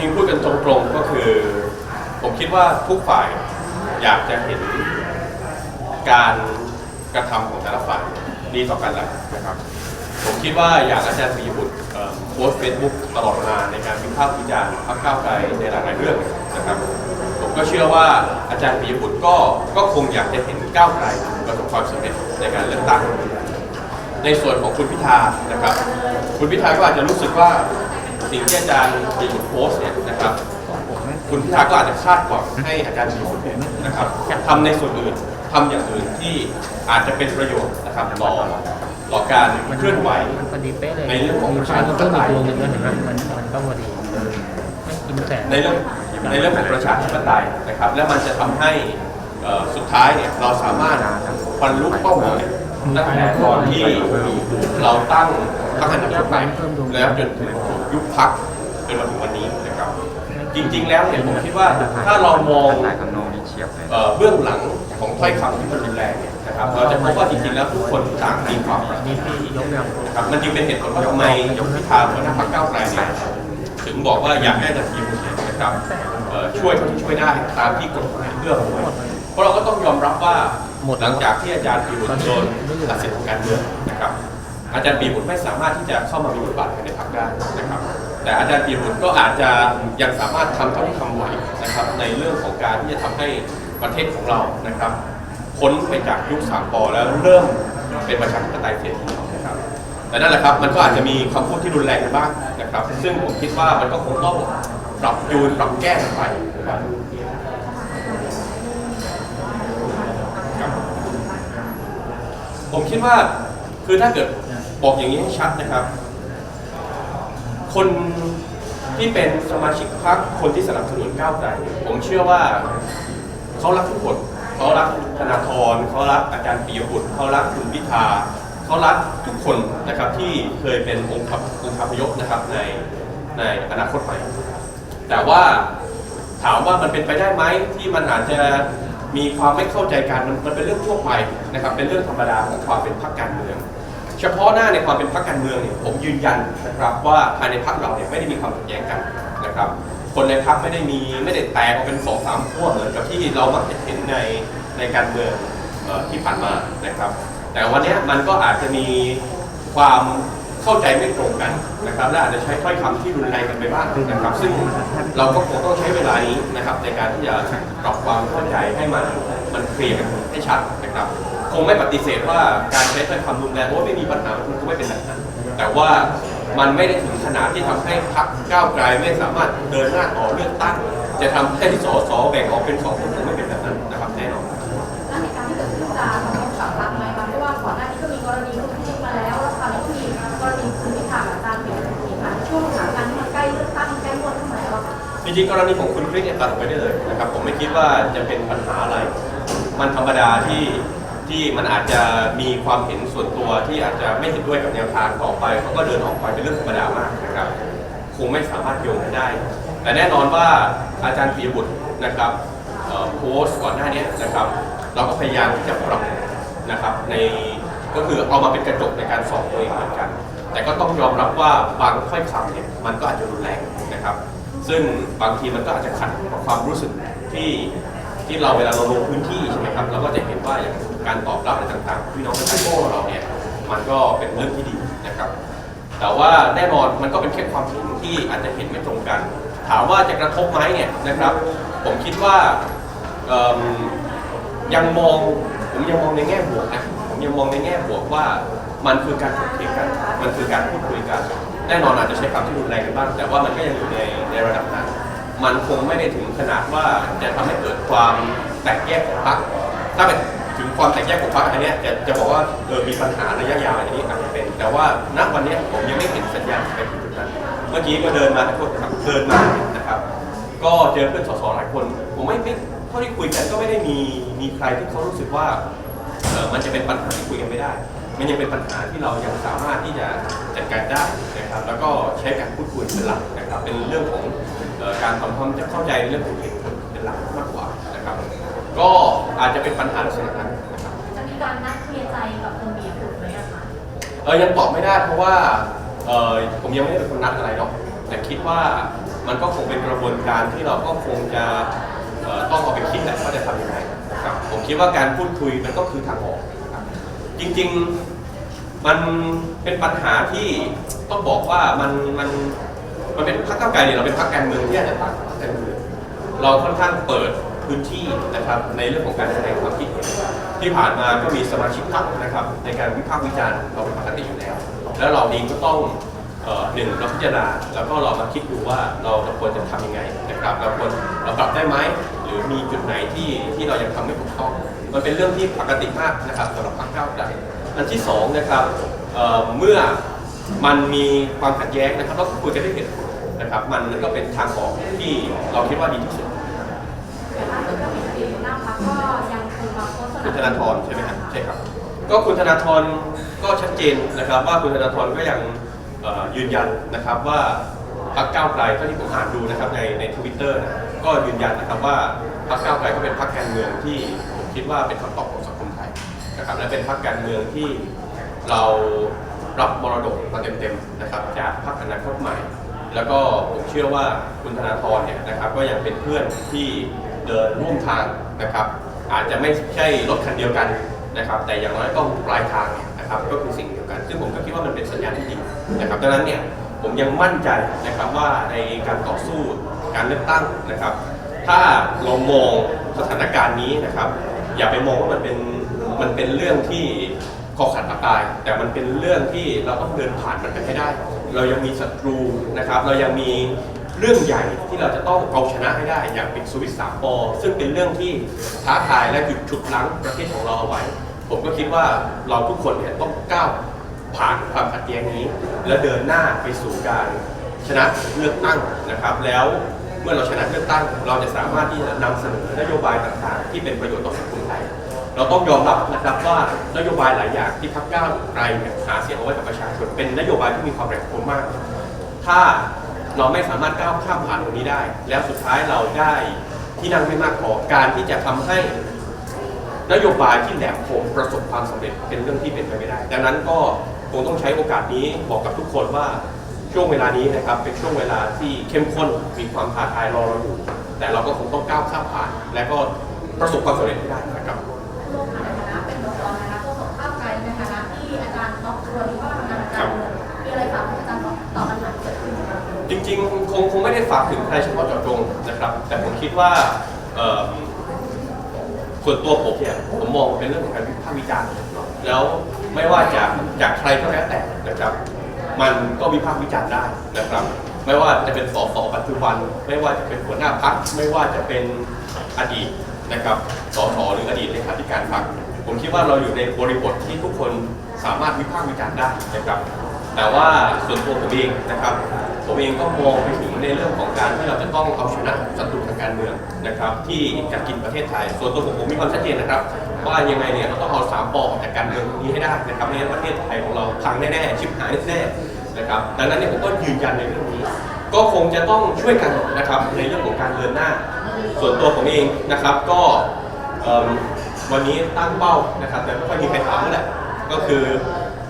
ริงๆพูดกันตรงๆก็คือ ผมคิดว่าทุกฝ่ายอยากจะเห็นการกระทำของแต่ละฝ่ายดีต่อกันแหล้วนะครับ ผมคิดว่าอย่างอาจารย์ปียบุตรโพสต์เฟซบุ๊กตลอดเวลาในการวิพากษ์วิจารณ์พรรคก้าวไกลในหลายๆเรื่องนะครับ ผมก็เชื่อว่าอาจารย์ปียบุตรก็ก็คงอยากจะเห็นก้าวไกลประสบความสำเร็จในการเลือกตั้งในส่วนของคุณพิธานะครับ คุณพิธาก็อาจจะรู้สึกว่า สิ่งที่อาจารย์ปียบุตรโพสต์เนี่ยนะครับคุณพิธาก็อาจจะคาดหวังให้อาจารย์ปียบุตรนะครับทำในส่วนอื่นทำอย่างอื่นที่อาจจะเป็นประโยชน์นะครับต่อต่อการเคลื่อนไหวมันพอดีเป๊ะเลยในเรื่องของประชาธิมันปก็ไตมียดวงหนึ่งด้วยเห็นไหมมันมันก็พอดีไม่กินแสงในเรื่องในเรื่องของประชาธิปไตยนะครับ และมันจะทำให้เอ่อสุดท้ายเนี่ยเราสามารถบรรลุเป้าหมาย ตั้งแต่ก่อนที่เราตั้งตั้งอนาคตใหม่แล้วจนถึงยุบพักจนมาถึงวันนี้นะครับ จริง ๆ แล้วเนี่ยผมคิดว่าถ้าเรามองเบื้องหลังของถ้อยคำที่มันรุนแรงเนี่ยนะครับเราจะพบว่าจริงๆแล้วทุกคนต่างมีความรักนี่พี่ยกยังครับมันจึงเป็นเหตุผลว่าทำไมยกพิธาหัวหน้าพรรคก้าวไกลเนี่ยถึงบอกว่าอยากให้อาจารย์ทีมเนี่ยนะครับช่วยเท่าที่ช่วยได้ตามที่กฎหมายเอื้ออำนวยเพราะเราก็ต้องยอมรับว่า หลังจากที่อาจารย์ปีบุตรโดนตัดสิทธิ์ทางการเมืองนะครับ อาจารย์ปีบุตรไม่สามารถที่จะเข้ามามีบทบาทภายในพรรคได้นะครับ แต่อาจารย์ปีบุตรก็อาจจะยังสามารถทำเท่าที่ทำไหวนะครับ ในเรื่องของการที่จะทำให้ประเทศของเรานะครับพ้นไปจากยุคสามปอแล้วเริ่มเป็นประชาธิปไตยเสรีนะครับแต่นั่นแหละครับมันก็อาจจะมีคำพูดที่รุนแรงบ้างนะครับ ซึ่งผมคิดว่ามันก็คงต้องปรับจูนปรับแก้กันไปนะครับ ผมคิดว่าคือถ้าเกิดบอกอย่างนี้ให้ชัดนะครับ คนที่เป็นสมาชิกพรรคคนที่สนับสนุนก้าวไกลผมเชื่อว่าเขารักทุกคนเขารักธนาธรเขารักอาจารย์ปียบุตรเขารักคุณพิธาเขารักทุกคนนะครับที่เคยเป็นองค์คองค์คาพยพนะครับในในอนาคตใหม่แต่ว่าถามว่ามันเป็นไปได้ไหมที่มันอาจจะ มีความไม่เข้าใจกันมันมันเป็นเรื่องทั่วไปนะครับเป็นเรื่องธรรมดาของความเป็นพรรคการเมือง เฉพาะหน้าในความเป็นพรรคการเมืองเนี่ยผมยืนยันนะครับว่าภายในพรรคเราเนี่ยไม่ได้มีความขัดแย้งกันนะครับคนในพรรคไม่ได้มีไม่ได้แตกออกเป็นสองสามขั้วเหมือนกับที่เรามักจะเห็นในในการเมืองที่ผ่านมานะครับ แต่วันนี้มันก็อาจจะมีความ เข้าใจไม่ตรงกันนะครับและอาจจะใช้ถ้อยคำที่รุนแรงกันไปบ้างนะครับ ซึ่งเราก็คงต้องใช้เวลานี้นะครับ ในการที่จะปรับความเข้าใจให้มันมันเคลียร์กันให้ชัดนะครับ คงไม่ปฏิเสธว่าการใช้ถ้อยคำรุนแรงว่าไม่มีปัญหามันก็ไม่เป็นแบบนั้นแต่ว่ามันไม่ได้ถึงขนาดที่ทำให้พรรคก้าวไกลไม่สามารถเดินหน้าต่อเลือกตั้ง จะทำให้สสแบ่งออกเป็นสองคนคงไม่เป็นแบบนั้นนะครับแน่นอน จริงๆกรณีของคุณคริสเนี่ยตัดออกไปได้เลยนะครับผมไม่คิดว่าจะเป็นปัญหาอะไร มันธรรมดาที่ที่มันอาจจะมีความเห็นส่วนตัวที่อาจจะไม่เห็นด้วยกับแนวทางต่อไปเขาก็เดินออกไปเป็นเรื่องธรรมดามากนะครับคงไม่สามารถโยงกันได้ แต่แน่นอนว่าอาจารย์ปีบุตรนะครับโพสต์ก่อนหน้านี้นะครับ เราก็พยายามที่จะปรับนะครับในก็คือเอามาเป็นกระจกในการสอบตัวเองเหมือนกัน แต่ก็ต้องยอมรับว่าบางถ้อยคำเนี่ยมันก็อาจจะรุนแรงนะครับ ซึ่งบางทีมันก็อาจจะขัดกับความรู้สึกที่ที่เราเวลาเราลงพื้นที่ใช่ไหมครับเราก็จะเห็นว่าอย่างการตอบรับอะไรต่างๆพี่น้องประชาชนของเราเนี่ยมันก็เป็นเรื่องที่ดีนะครับ แต่ว่าแน่นอนมันก็เป็นแค่ความเห็นที่อาจจะเห็นไม่ตรงกัน ถามว่าจะกระทบไหมเนี่ยนะครับ ผมคิดว่ายังมองผมยังมองในแง่บวกนะผมยังมองในแง่บวกว่ามันคือการถกเถียงกัน มันคือการพูดคุยกัน แน่นอนอาจจะใช้คำที่รุนแรงกันบ้างแต่ว่ามันก็ยังอยู่ใน ในระดับนั้น มันคงไม่ได้ถึงขนาดว่าจะทำให้เกิดความแตกแยกของพรรคถ้าเป็นถึงความแตกแยกของพรรคอันนี้จะจะบอกว่าเออมีปัญหาระยะยาวอันนี้อาจจะเป็น แต่ว่าณวันนี้ผมยังไม่เห็นสัญญาณไปถึงจุดนั้น เมื่อกี้ก็เดินมาทุกคนครับเดินมานะครับ ก็เจอเพื่อนสสหลายคน ผมไม่ไม่เท่าที่คุยกันก็ไม่ได้มีมีใครที่เขารู้สึกว่าเออมันจะเป็นปัญหาที่คุยกันไม่ได้ มันยังเป็นปัญหาที่เรายังสามารถที่จะจัดการได้นะครับ แล้วก็ใช้การพูดคุยเป็นหลักนะครับ เป็นเรื่องของเอ่อการทำความเข้าใจในเรื่องของเหตุผลเป็นหลักมากกว่านะครับ ก็อาจจะเป็นปัญหาลักษณะนั้นนะครับจะมีการนัดเคลียร์ใจกับคุณเบียร์ถูกไหมอะคะเออยังตอบไม่ได้เพราะว่าเออผมยังไม่ได้เป็นคนนัดอะไรหรอกแต่คิดว่ามันก็คงเป็นกระบวนการที่เราก็คงจะเอ่อต้องเอาไปคิดแหละว่าจะทำยังไงนะครับผมคิดว่าการพูดคุยมันก็คือทางออกนะครับจริง ๆ มันเป็นปัญหาที่ต้องบอกว่ามันมันมันเป็นพรรคก้าวไกลเนี่ยเราเป็นพรรคการเมืองที่อาจจะต่างกับพรรคการเมืองเราค่อนข้างเปิดพื้นที่นะครับในเรื่องของการแสดงความคิดเห็นที่ผ่านมาก็มีสมาชิกพรรคนะครับ ในการวิพากษ์วิจารณ์เราเป็นปกติอยู่แล้ว แล้วเราเองก็ต้องหนึ่งเราพิจารณาแล้วก็เรามาคิดดูว่าเราเราควรจะทำยังไงนะครับเราควรเราปรับได้ไหมหรือมีจุดไหนที่ที่เรายังทำไม่ถูกต้องมันเป็นเรื่องที่ปกติมากนะครับสำหรับพรรคก้าวไกล อันที่สองนะครับเอ่อเมื่อมันมีความขัดแย้งนะครับเราก็คุยกันด้วยเหตุผลนะครับมันก็เป็นทางออกที่เราคิดว่าดีที่สุดแต่ล่าสุดก็มีคดีหน้าพักก็ยังคงมาโพสต์สนัคุบณสธนุนาธรใช่ไหมครับใช่ครับ ก็คุณธนาธรก็ชัดเจนนะครับ ว่าคุณธนาธรก็ยังเอ่อยืนยันนะครับว่าพรรคก้าวไกลเท่าที่ผมอ่านดูนะครับในในทวิตเตอร์นะก็ยืนยันนะครับว่าพรรคก้าวไกลก็เป็นพรรคการเมืองที่ผมคิดว่าเป็นคำตอบของสังคมไทย นะครับและเป็นพรรคการเมืองที่เรารับมรดกมาเต็มๆนะครับจากพรรคอนาคตใหม่ แล้วก็ผมเชื่อว่าคุณธนาธรเนี่ยนะครับก็ยังเป็นเพื่อนที่เดินร่วมทางนะครับ อาจจะไม่ใช่รถคันเดียวกันนะครับ แต่อย่างน้อยก็ปลายทางเนี่ยนะครับก็คือสิ่งเดียวกัน ซึ่งผมก็คิดว่ามันเป็นสัญญาณที่ดีนะครับดังนั้นเนี่ยผมยังมั่นใจนะครับว่าในการต่อสู้การเลือกตั้งนะครับ ถ้าเรามองสถานการณ์นี้นะครับ อย่าไปมองว่ามันเป็น มันเป็นเรื่องที่คอขาดบาดตาย แต่มันเป็นเรื่องที่เราต้องเดินผ่านมันไปให้ได้ เรายังมีศัตรูนะครับ เรายังมีเรื่องใหญ่ที่เราจะต้องเอาชนะให้ได้อย่างเปิดสวิตช์สามปอซึ่งเป็นเรื่องที่ท้าทายและหยุดฉุดรั้งประเทศของเราเอาไว้ ผมก็คิดว่าเราทุกคนเนี่ยต้องก้าวผ่านความขัดแย้งนี้ และเดินหน้าไปสู่การชนะเลือกตั้งนะครับ แล้วเมื่อเราชนะเลือกตั้ง เราจะสามารถที่จะนำเสนอนโยบายต่างๆ ที่เป็นประโยชน์ต่อสังคมไทย เราต้องยอมรับนะครับว่านโยบายหลายอย่างที่พรรคก้าวไกลเนี่ยหาเสียงเอาไว้กับประชาชนเป็นนโยบายที่มีความแรงโน้มมาก ถ้าเราไม่สามารถก้าวข้ามผ่านตรงนี้ได้ แล้วสุดท้ายเราได้ที่นั่งไม่มากพอการที่จะทำให้นโยบายที่แหลมคมประสบความสำเร็จเป็นเรื่องที่เป็นไปไม่ได้ ดังนั้นก็คงต้องใช้โอกาสนี้บอกกับทุกคนว่าช่วงเวลานี้นะครับเป็นช่วงเวลาที่เข้มข้นมีความท้าทายรอเราอยู่ แต่เราก็คงต้องก้าวข้ามผ่าน และก็ประสบความสำเร็จให้ได้นะครับ ริงๆคงคงไม่ได้ฝากถึงใครเฉพาะเจาะจงนะครับ แต่ผมคิดว่าเอ่อส่วนตัวผมเนี่ยผมมองเป็นเรื่องของการวิพากษ์วิจารณ์แล้วไม่ว่าจากจากใครก็แล้วแต่นะครับ มันก็วิพากษ์วิจารณ์ได้นะครับ ไม่ว่าจะเป็นสสปัจจุบัน ไม่ว่าจะเป็นหัวหน้าพักไม่ว่าจะเป็นอดีตนะครับสสหรืออดีตเลขาธิการพักผมคิดว่าเราอยู่ในบริบทที่ทุกคนสามารถวิพากษ์วิจารณ์ได้นะครับ แต่ว่าส่วนตัวผมเองนะครับผมเองก็มองไปถึงในเรื่องของการที่เราจะต้องเอาชนะศัตรูทางการเมืองนะครับที่จะกินประเทศไทย ส่วนตัวผมผมมีความชัดเจนนะครับว่ายังไงเนี่ยเราต้องเอาสามปอออกจากการเมืองนี้ให้ได้นะครับไม่งั้นประเทศไทยของเราพังแน่ๆชิบหายแน่ๆนะครับดังนั้นเนี่ยผมก็ยืนยันในเรื่องนี้ ก็คงจะต้องช่วยกันนะครับในเรื่องของการเดินหน้า ส่วนตัวผมเองนะครับก็วันนี้ตั้งเป้านะครับแต่ไม่ค่อยมีใครถามเท่าไหร่ก็คือ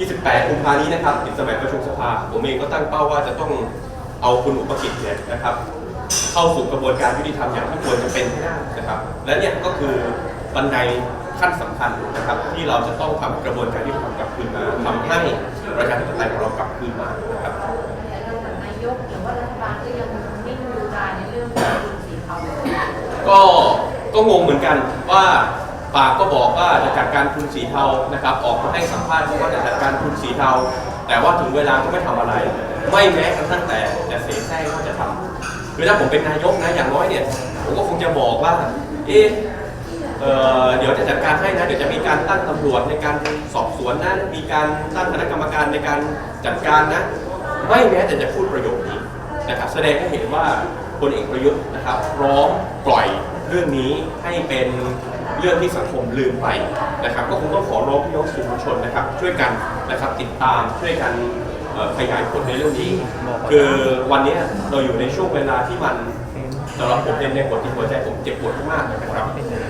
28กุมภานี้นะครับติดสมัยประชุมสภา ผมเองก็ตั้งเป้าว่าจะต้องเอาคุณอุปกิจเนี่ยนะครับ เข้าสู่กระบวนการยุติธรรมอย่างที่ควรจะเป็นให้ได้นะครับ และเนี่ยก็คือบันไดขั้นสำคัญนะครับ ที่เราจะต้องทำกระบวนการยุติธรรมกลับคืนมาทำให้ประชาธิปไตยของเรากลับคืนมานะครับแต่เรื่องของนายกหรือว่ารัฐบาลก็ยังนิ่งดูดายในเรื่องของสีเทาก็ก็งงเหมือนกันว่า ปากก็บอกว่าจะจัดการทุนสีเทานะครับ ออกมาให้สัมภาษณ์ว่าจะจัดการทุนสีเทา แต่ว่าถึงเวลาก็ไม่ทำอะไร ไม่แม้กระทั่งแต่จะเสแสร้งว่าจะทำคือถ้าผมเป็นนายกนะอย่างน้อยเนี่ยผมก็คงจะบอกว่า เอ๊ะเอ่อเดี๋ยวจะจัดการให้นะ เดี๋ยวจะมีการตั้งตำรวจในการสอบสวนนะ มีการตั้งคณะกรรมการในการจัดการนะ ไม่แม้แต่จะพูดประโยคนี้นะครับ แสดงให้เห็นว่าพลเอกประยุทธ์นะครับพร้อมปล่อยเรื่องนี้ให้เป็น เรื่องที่สังคมลืมไปนะครับ ก็คงต้องขอร้องพี่น้องสื่อมวลชนนะครับ ช่วยกันนะครับติดตามช่วยกันขยายผลในเรื่องนี้ คือวันนี้เราอยู่ในช่วงเวลาที่มันสำหรับผมเองในหัวจิตหัวใจผมเจ็บปวดมากนะครับ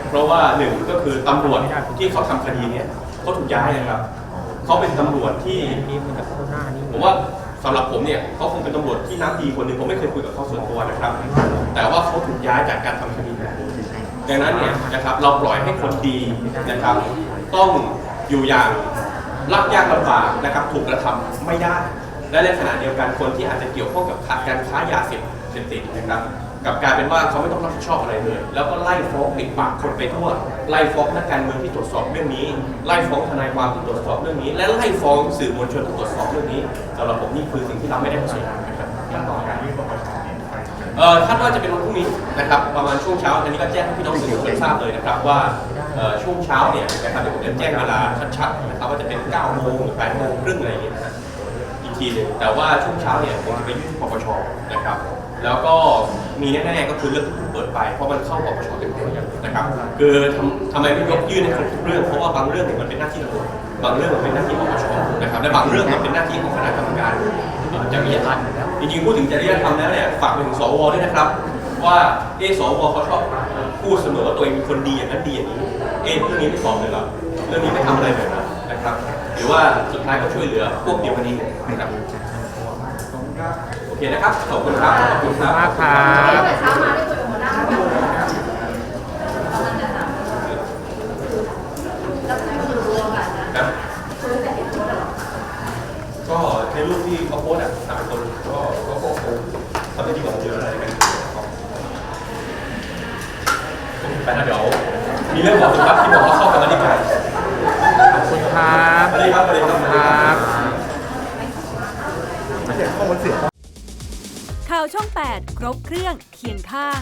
เพราะว่าหนึ่งก็คือตำรวจที่เขาทำคดีเนี้ยเขาถูกย้ายนะครับเขาเป็นตำรวจที่ผมว่าสำหรับผมเนี่ยเขาคงเป็นตำรวจที่น้ำดีคนหนึ่งผมไม่เคยคุยกับเขาส่วนตัวนะครับ แต่ว่าเขาถูกย้ายจากการทำคดีแบบนี้ ดังนั้นเนี่ยนะครับเราปล่อยให้คนดีนะครับ ต้องอยู่อย่างรักยากลำบากนะครับถูกกระทำไม่ได้และในขณะเดียวกันคนที่อาจจะเกี่ยวข้องกับการค้ายาเสพติดนะครับกับกายเป็นว่าเขาไม่ต้องรับผิดชอบอะไรเลย แล้วก็ไล่ฟ้องปิดปากคนไปทั่ว ไล่ฟ้องนักการเมืองที่ตรวจสอบเรื่องนี้ ไล่ฟ้องทนายความที่ตรวจสอบเรื่องนี้ และไล่ฟ้องสื่อมวลชนที่ตรวจสอบเรื่องนี้สำหรับผมนี่คือสิ่งที่เราไม่ได้ประสบนะครับขั้นตอนการยื่นปปช เอ่อคาดว่าจะเป็นวันพรุ่งนี้นะครับประมาณช่วงเช้าอันนี้ก็แจ้งให้พี่น้องสื่อมวลชนทราบเลยนะครับว่าเอ่อช่วงเช้าเนี่ยนะครับเดี๋ยวผมจะแจ้งเวลาชัดๆนะครับว่าจะเป็น9โมงหรือ8โมงครึ่งอะไรอย่างเงี้ยนะฮะอีกทีหนึ่งแต่ว่าช่วงเช้าเนี่ยผมจะไปยื่นปปชนะครับ แล้วก็มีแน่ๆก็คือเรื่องที่เพิ่งเปิดไปเพราะมันเข้าปปชเต็มๆนะครับคือทำทำไมไม่ยกยื่นให้ครบทุกเรื่องเพราะว่าบางเรื่องเนี่ยมันเป็นหน้าที่ตำรวจบางเรื่องมันเป็นหน้าที่ปปชนะครับและบางเรื่องมันเป็นหน้าที่ของคณะกรรมการเอ่อจริยธรรม จริงๆพูดถึงจริยธรรมแล้วเนี่ยฝากไปถึงสวด้วยนะครับ ว่าเอะสวเขาชอบพูดเสมอว่าตัวเองเป็นคนดีอย่างนั้นดีอย่างนี้เอะเรื่องนี้ไม่สอบเลยเหรอเรื่องนี้ไม่ทำอะไรเลยเหรอนะครับ หรือว่าสุดท้ายก็ช่วยเหลือพวกเดียวกันนี้นะครับโอเคนะครับขอบคุณครับขอบคุณครับมากครับตั้งแต่เช้ามาได้คุยกับหัวหน้าเขาอย่างตอนนั้นจะถามแล้วใครก็รู้กันนะครับคุยแต่เห็นตัวตลอดก็ในรูปที่เขาโพสต์อะสามคนก็ก็ก็คงทำได้ดีกว่าผมเยอะอะไรกัน ไปนะเดี๋ยวมีเรื่องบอกคุณครับที่บอกว่าเข้ากรรมธิการขอบคุณครับสวัสดีครับสวัสดีครับครับไม่ใช่ข้อมูลเสียข่าวช่อง 8 ครบเครื่องเคียงข้าง